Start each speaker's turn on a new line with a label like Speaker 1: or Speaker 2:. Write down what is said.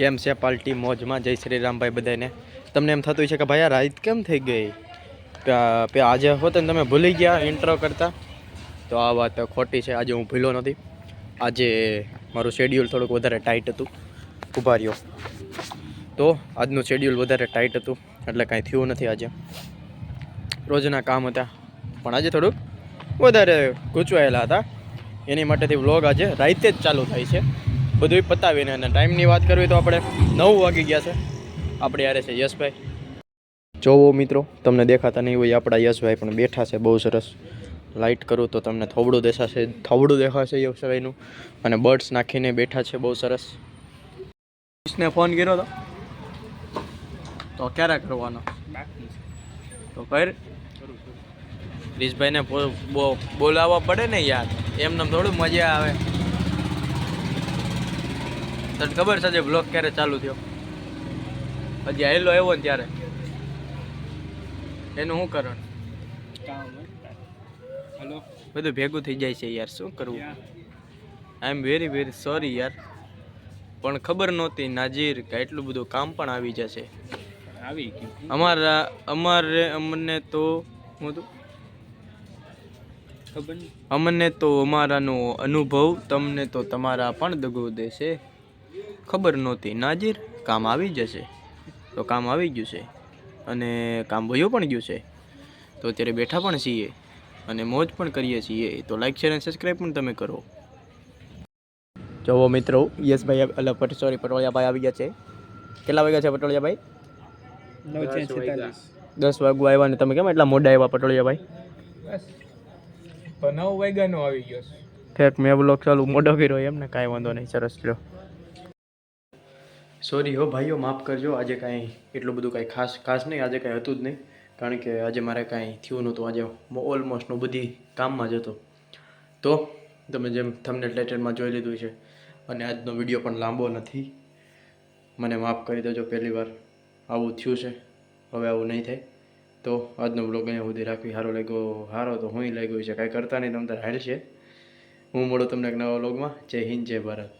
Speaker 1: કેમ છે પાર્ટી મોજમાં? જય શ્રી રામભાઈ બધાને. તમને એમ થતું છે કે ભાઈ આ રાત કેમ થઈ ગઈ? પે- આજે હોત ને તમે ભૂલી ગયા ઇન્ટ્રો કરતા? તો આ વાત ખોટી છે, આજે હું ભૂલ્યો નથી. આજે મારું શેડ્યુલ થોડુંક વધારે ટાઈટ હતું. ઊભા રહ્યો. તો આજનું શેડ્યુલ વધારે ટાઈટ હતું, એટલે કાંઈ થયું નથી આજે. રોજના કામ હતા, પણ આજે થોડુંક વધારે ગૂંચવાયેલા હતા. એની માટેથી વ્લોગ આજે રાતે જ ચાલુ થાય છે. બધું પતાવીને અને ટાઈમની વાત કરવી તો આપણે નવ વાગી ગયા છે. આપણે યારે છે યશભાઈ. જોવો મિત્રો, તમને દેખાતા નહીં હોય આપણા યશભાઈ પણ બેઠા છે, બહુ સરસ. લાઇટ કરું તો તમને થોબડું દેખાશે થોબડું દેખાશે યશભાઈનું. અને બર્ડ્સ નાખીને બેઠા છે, બહુ સરસ. ને ફોન કર્યો તો? તો ક્યારે કરવાનો? તો કર. બો- બોલાવવા પડે ને યાર. એમને થોડું મજા આવે. તને ખબર છે જે બ્લોક ક્યારે ચાલુ થયો? હજી આવેલો આવ્યો ને ત્યારે. એનું શું કારણ?
Speaker 2: હેલો
Speaker 1: બધું ભેગું થઈ જાય છે યાર શું કરવું? I am very very sorry યાર. પણ ખબર નહોતી નાજીર કે એટલું બધું કામ પણ આવી જશે.
Speaker 2: આવી
Speaker 1: અમારા અમારે અમને તો હું તો? અમને તો અમારાનો અનુભવ તમને તો તમારા પણ દગો દેશે. ખબર નહોતી. નાજીર કામ આવી જશે. તો કામ આવી ગયું છે. અને કામ વયું પણ ગયું છે. તો અત્યારે બેઠા પણ છીએ અને મોજ પણ કરીએ છીએ. તો લાઈક શેર અને સબસ્ક્રાઈબ પણ તમે કરો. જોવો મિત્રો યસભાઈ અલગ પટ સોરી પટોળિયાભાઈ આવી ગયા છે. કેટલા વાગ્યા છે પટોળિયાભાઈ? દસ વાગવા આવ્યા ને તમે કેમ એટલા મોડા આવ્યા પટોળિયાભાઈ?
Speaker 2: નવ વાગ્યાનો આવી ગયો
Speaker 1: ફેક મેં બ્લોક ચાલુ મોડો કર્યો એમને કાંઈ વાંધો નહીં સરસ લ્યો. સોરી હો ભાઈઓ, માફ કરજો. આજે કાંઈ એટલું બધું કાંઈ ખાસ ખાસ નહીં, આજે કાંઈ હતું જ નહીં. કારણ કે આજે મારે કાંઈ થયું નહોતું. આજે ઓલમોસ્ટ હું બધી કામમાં જ હતો. તો તમે જેમ તમને લેટરમાં જોઈ લીધું છે, અને આજનો વીડિયો પણ લાંબો નથી. મને માફ કરી દેજો, પહેલી વાર આવું થયું છે. હવે આવું નહીં થાય. તો આજનો બ્લોગ અહીંયા સુધી રાખવી સારો લાગ્યો, સારો તો હું લાગ્યો છે. કાંઈ કરતા નહીં, તમ તારે હાલ છે. હું મળું તમને એક નવા બ્લોગમાં જય હિન્દ, જય ભારત.